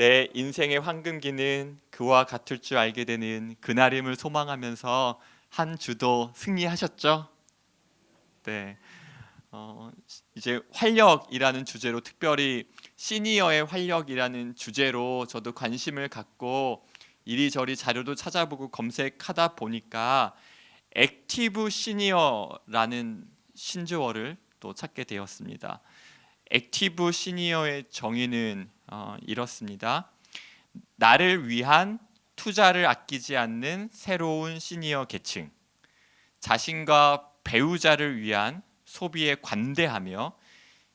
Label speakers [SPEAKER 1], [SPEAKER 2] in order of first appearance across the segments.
[SPEAKER 1] 내 인생의 황금기는 그와 같을 줄 알게 되는 그날임을 소망하면서 한 주도 승리하셨죠? 네. 어, 이제 활력이라는 주제로 특별히 시니어의 활력이라는 주제로 저도 관심을 갖고 이리저리 자료도 찾아보고 검색하다 보니까 액티브 시니어라는 신조어를 또 찾게 되었습니다. 액티브 시니어의 정의는 어, 이렇습니다. 나를 위한 투자를 아끼지 않는 새로운 시니어 계층, 자신과 배우자를 위한 소비에 관대하며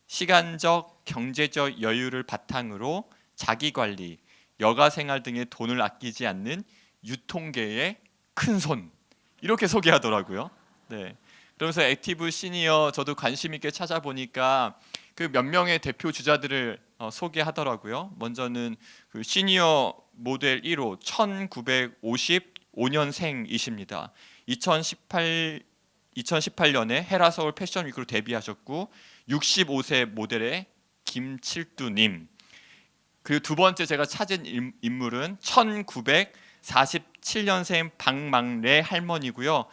[SPEAKER 1] 시간적, 경제적 여유를 바탕으로 자기 관리, 여가 생활 등의 돈을 아끼지 않는 유통계의 큰 손 이렇게 소개하더라고요. 네. 그러면서 액티브 시니어 저도 관심 있게 찾아보니까 그 몇 명의 대표 주자들을 어, 소개하더라고요. 먼저는 그 시니어 모델 1호 1955년생이십니다. 2018 2018년에 헤라 서울 패션 위크로 데뷔하셨고 65세 모델의 김칠두님. 그리고 두 번째 제가 찾은 인- 인물은 1947년생 박망래 할머니고요.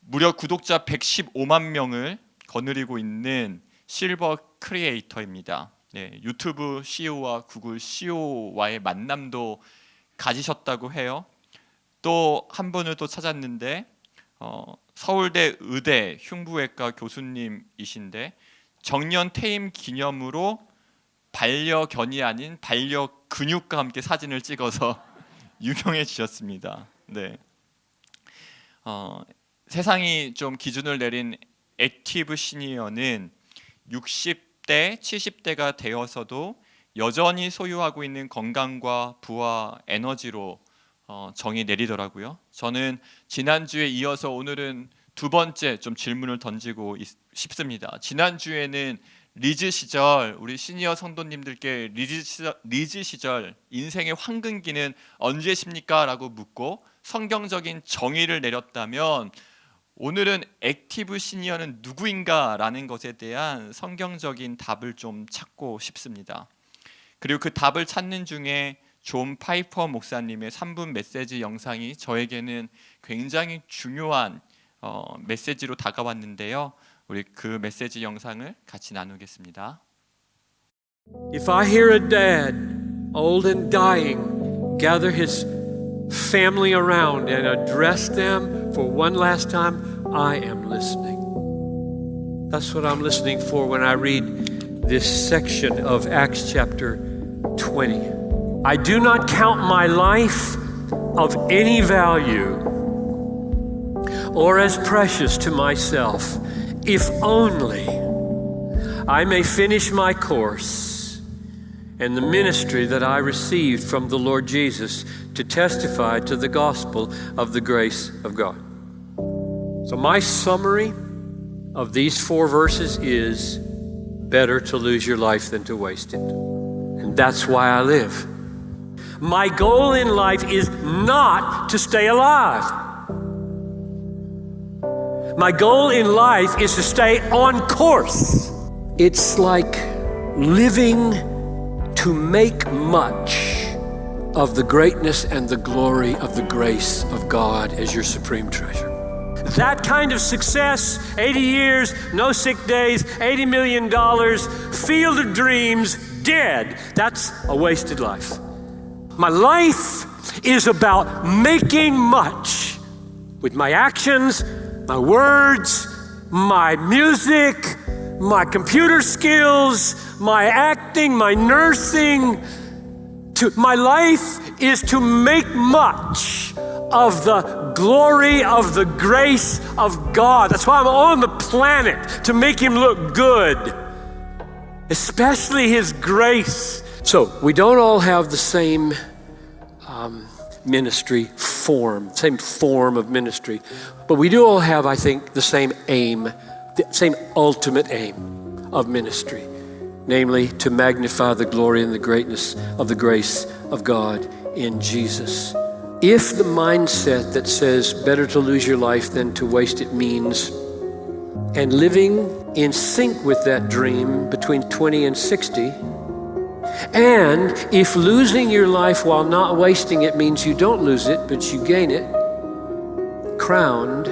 [SPEAKER 1] 무려 구독자 115만 명을 거느리고 있는 실버 크리에이터입니다. 네, 유튜브 CEO와 구글 CEO와의 만남도 가지셨다고 해요. 또 한 분을 또 찾았는데 어, 서울대 의대 흉부외과 교수님이신데 정년 퇴임 기념으로 반려견이 아닌 반려 근육과 함께 사진을 찍어서 유명해지셨습니다. 네. 어, 세상이 좀 기준을 내린 액티브 시니어는 60대, 70대가 되어서도 여전히 소유하고 있는 건강과 부와 에너지로 어, 정의 내리더라고요. 저는 지난주에 이어서 오늘은 두 번째 좀 질문을 던지고 있- 싶습니다. 지난주에는 리즈 시절 우리 시니어 성도님들께 리즈 시절, 리즈 시절 인생의 황금기는 언제십니까?라고 묻고 성경적인 정의를 내렸다면 오늘은 액티브 시니어는 누구인가라는 것에 대한 성경적인 답을 좀 찾고 싶습니다. 그리고 그 답을 찾는 중에 존 파이퍼 목사님의 3분 메시지 영상이 저에게는 굉장히 중요한 어, 메시지로 다가왔는데요. 우리 그 메시지 영상을 같이 나누겠습니다.
[SPEAKER 2] If I hear a dad, old and dying, gather his family around and address them for one last time, I am listening. That's what I'm listening for when I read this section of Acts chapter 20. I do not count my life of any value or as precious to myself, if only I may finish my course and the ministry that I received from the Lord Jesus to testify to the gospel of the grace of God. So, my summary of these four verses is better to lose your life than to waste it. And that's why I live. My goal in life is not to stay alive. My goal in life is to stay on course. It's like living to make much of the greatness and the glory of the grace of God as your supreme treasure. That kind of success, 80 years, no sick days, $80 million, field of dreams, dead, that's a wasted life. My life is about making much with my actions, my words, my music, my computer skills, my acting, my nursing. To, my life is to make much of the glory of the grace of God. That's why I'm on the planet to make Him look good, especially His grace. So, we don't all have the same um, ministry form, same form of ministry, but we do all have, I think, the same aim, the same ultimate aim of ministry, namely to magnify the glory and the greatness of the grace of God in Jesus. If the mindset that says better to lose your life than to waste it means, and living in sync with that dream between 20 and 60, And if losing your life while not wasting it means you don't lose it, but you gain it, crowned,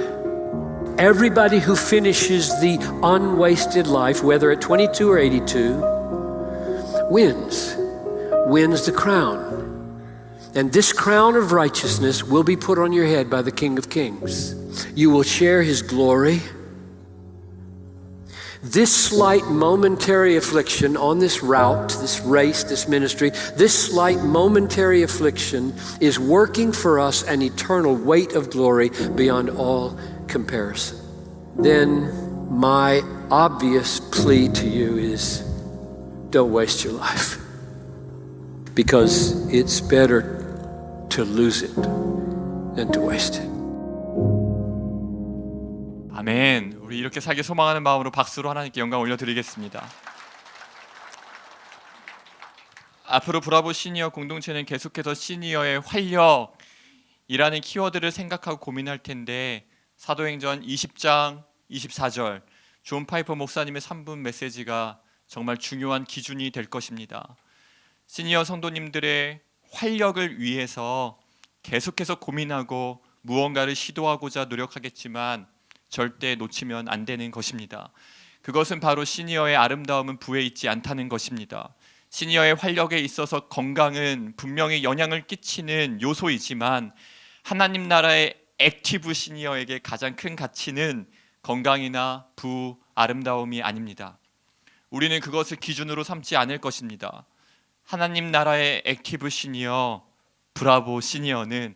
[SPEAKER 2] everybody who finishes the unwasted life, whether at 22 or 82, wins, wins the crown. And this crown of righteousness will be put on your head by the King of Kings. You will share his glory. This slight momentary affliction on this route, this race, this ministry, this slight momentary affliction is working for us an eternal weight of glory beyond all comparison. Then, my obvious plea to you is don't waste your life because it's better to lose it than to waste it.
[SPEAKER 1] 아멘. 우리 이렇게 살기 소망하는 마음으로 박수로 하나님께 영광 올려드리겠습니다. 앞으로 브라보 시니어 공동체는 계속해서 시니어의 활력이라는 키워드를 생각하고 고민할 텐데 사도행전 20장 24절 존 파이퍼 목사님의 3분 메시지가 정말 중요한 기준이 될 것입니다. 시니어 성도님들의 활력을 위해서 계속해서 고민하고 무언가를 시도하고자 노력하겠지만 절대 놓치면 안 되는 것입니다. 그것은 바로 시니어의 아름다움은 부에 있지 않다는 것입니다. 시니어의 활력에 있어서 건강은 분명히 영향을 끼치는 요소이지만 하나님 나라의 액티브 시니어에게 가장 큰 가치는 건강이나 부, 아름다움이 아닙니다. 우리는 그것을 기준으로 삼지 않을 것입니다. 하나님 나라의 액티브 시니어, 브라보 시니어는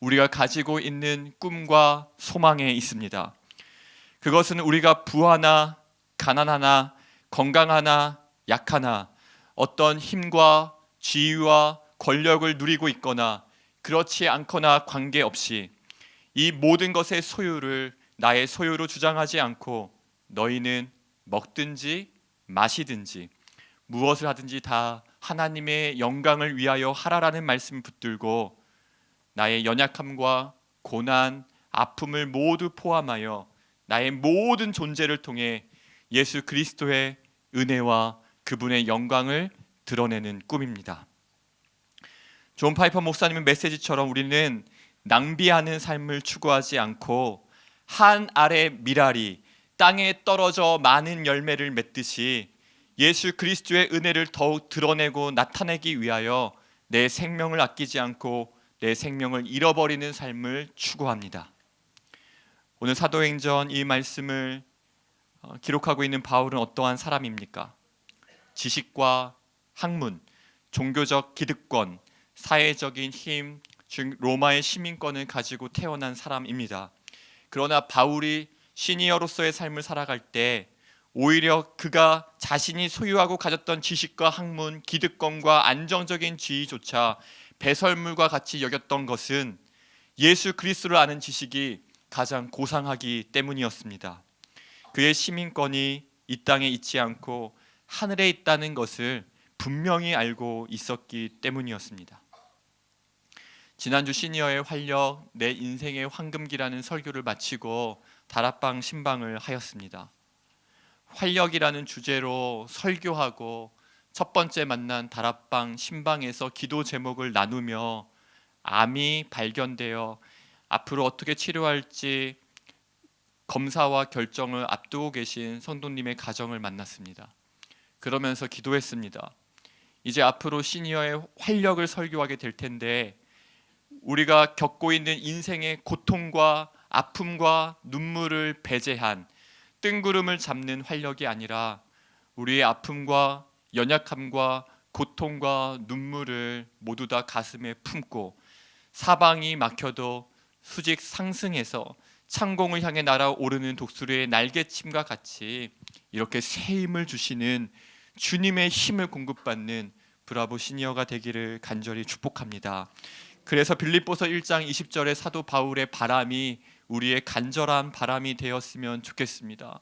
[SPEAKER 1] 우리가 가지고 있는 꿈과 소망에 있습니다. 그것은 우리가 부하나 가난하나 건강하나 약하나 어떤 힘과 지위와 권력을 누리고 있거나 그렇지 않거나 관계없이 이 모든 것의 소유를 나의 소유로 주장하지 않고 너희는 먹든지 마시든지 무엇을 하든지 다 하나님의 영광을 위하여 하라라는 말씀 붙들고 나의 연약함과 고난, 아픔을 모두 포함하여 나의 모든 존재를 통해 예수 그리스도의 은혜와 그분의 영광을 드러내는 꿈입니다. 존 파이퍼 목사님의 메시지처럼 우리는 낭비하는 삶을 추구하지 않고 한 알의 미랄이 땅에 떨어져 많은 열매를 맺듯이 예수 그리스도의 은혜를 더욱 드러내고 나타내기 위하여 내 생명을 아끼지 않고 내 생명을 잃어버리는 삶을 추구합니다. 오늘 사도행전 이 말씀을 어, 기록하고 있는 바울은 어떠한 사람입니까? 지식과 학문, 종교적 기득권, 사회적인 힘, 즉 로마의 시민권을 가지고 태어난 사람입니다. 그러나 바울이 시니어로서의 삶을 살아갈 때 오히려 그가 자신이 소유하고 가졌던 지식과 학문, 기득권과 안정적인 지위조차 배설물과 같이 여겼던 것은 예수 그리스도를 아는 지식이 가장 고상하기 때문이었습니다. 그의 시민권이 이 땅에 있지 않고 하늘에 있다는 것을 분명히 알고 있었기 때문이었습니다. 지난주 시니어의 활력 내 인생의 황금기라는 설교를 마치고 다락방 신방을 하였습니다. 활력이라는 주제로 설교하고 첫 번째 만난 다락방 신방에서 기도 제목을 나누며 암이 발견되어 앞으로 어떻게 치료할지 검사와 결정을 앞두고 계신 성도님의 가정을 만났습니다. 그러면서 기도했습니다. 이제 앞으로 시니어의 활력을 설교하게 될 텐데 우리가 겪고 있는 인생의 고통과 아픔과 눈물을 배제한 뜬구름을 잡는 활력이 아니라 우리의 아픔과 연약함과 고통과 눈물을 모두 다 가슴에 품고 사방이 막혀도 수직 상승해서 창공을 향해 날아오르는 독수리의 날개침과 같이 이렇게 새 힘을 주시는 주님의 힘을 공급받는 브라보 시니어가 되기를 간절히 축복합니다. 그래서 빌립보서 1장 20절에 사도 바울의 바람이 우리의 간절한 바람이 되었으면 좋겠습니다.